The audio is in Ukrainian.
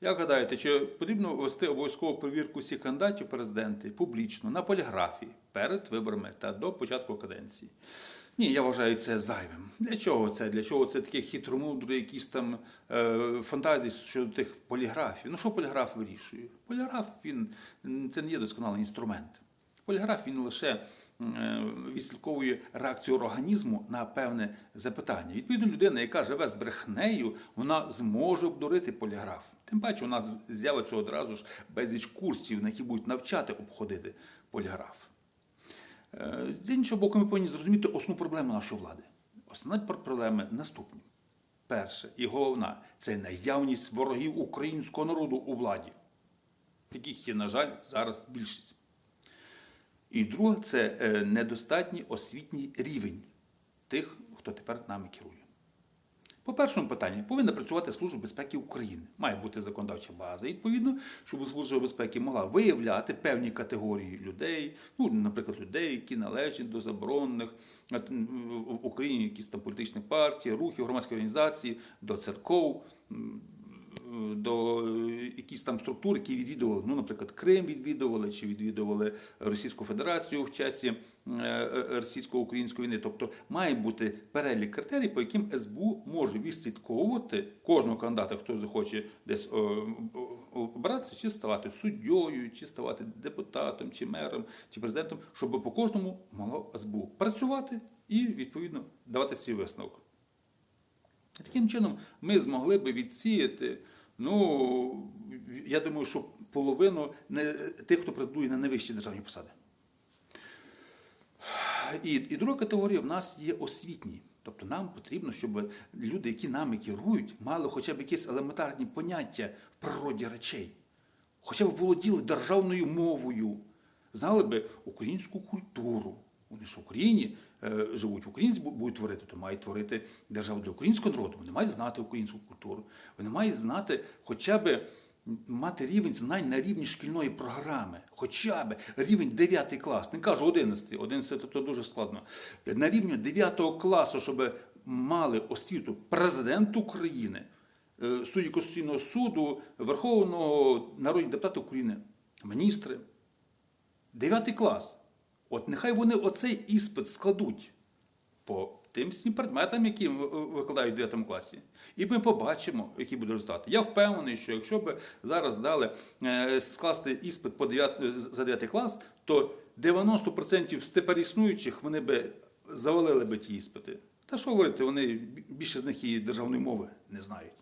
Як гадаєте, чи потрібно ввести обов'язкову перевірку всіх кандидатів президенти публічно на поліграфі перед виборами та до початку каденції? Ні, я вважаю це зайвим. Для чого це? Для чого це таке хитромудре, якісь там е, фантазії щодо тих поліграфів? Ну що поліграф вирішує? Поліграф він це не є досконалий інструмент. Поліграф він лише е, відслідковує реакцію організму на певне запитання. Відповідно, людина, яка живе з брехнею, вона зможе обдурити поліграф. Тим паче, у нас з'явиться одразу ж безліч курсів, на які будуть навчати обходити поліграф. Е, З іншого боку, ми повинні зрозуміти основну проблему нашої влади. Основна пр- проблеми наступні. Перше і головна це наявність ворогів українського народу у владі, яких є, на жаль, зараз більшість. І друге це е, недостатній освітній рівень тих, хто тепер нами керує. По першому питанню повинна працювати Служба безпеки України. Має бути законодавча база, відповідно, щоб Служба безпеки могла виявляти певні категорії людей, ну, наприклад, людей, які належать до заборонених е, в Україні якісь там політичні партії, рухи, громадські організації, до церков. Е, До е, якісь там структур, які відвідували, ну, наприклад, Крим відвідували, чи відвідували Російську Федерацію в часі е, російсько-української війни. Тобто має бути перелік критерій, по яким СБУ може відслідковувати кожного кандидата, хто захоче десь обратися, чи ставати суддєю, чи ставати депутатом, чи мером, чи президентом, щоб по кожному могло СБУ працювати і відповідно давати свій висновок. Таким чином ми змогли би відсіяти, ну, я думаю, що половину не, тих, хто претендує на найвищі державні посади. І, і друга категорія в нас є освітні. Тобто нам потрібно, щоб люди, які нами керують, мали хоча б якісь елементарні поняття в природі речей, хоча б володіли державною мовою, знали би українську культуру. Вони ж в Україні е, живуть, бу- будуть творити, то мають творити державу для українського народу. Вони мають знати українську культуру. Вони мають знати хоча б мати рівень знань на рівні шкільної програми, хоча б рівень 9 клас, не кажу 11, 11 то, то дуже складно. На рівні 9 класу, щоб мали освіту президент України, е, судді Конституційного суду, Верховного народні депутати України, міністри. 9 клас. От нехай вони оцей іспит складуть по тим всім предметам, які викладають в 9 класі. І ми побачимо, які будуть результати. Я впевнений, що якщо б зараз дали е, скласти іспит по 9, за 9 клас, то 90% з тепер існуючих вони би завалили би ті іспити. Та що говорити, вони більше з них і державної мови не знають.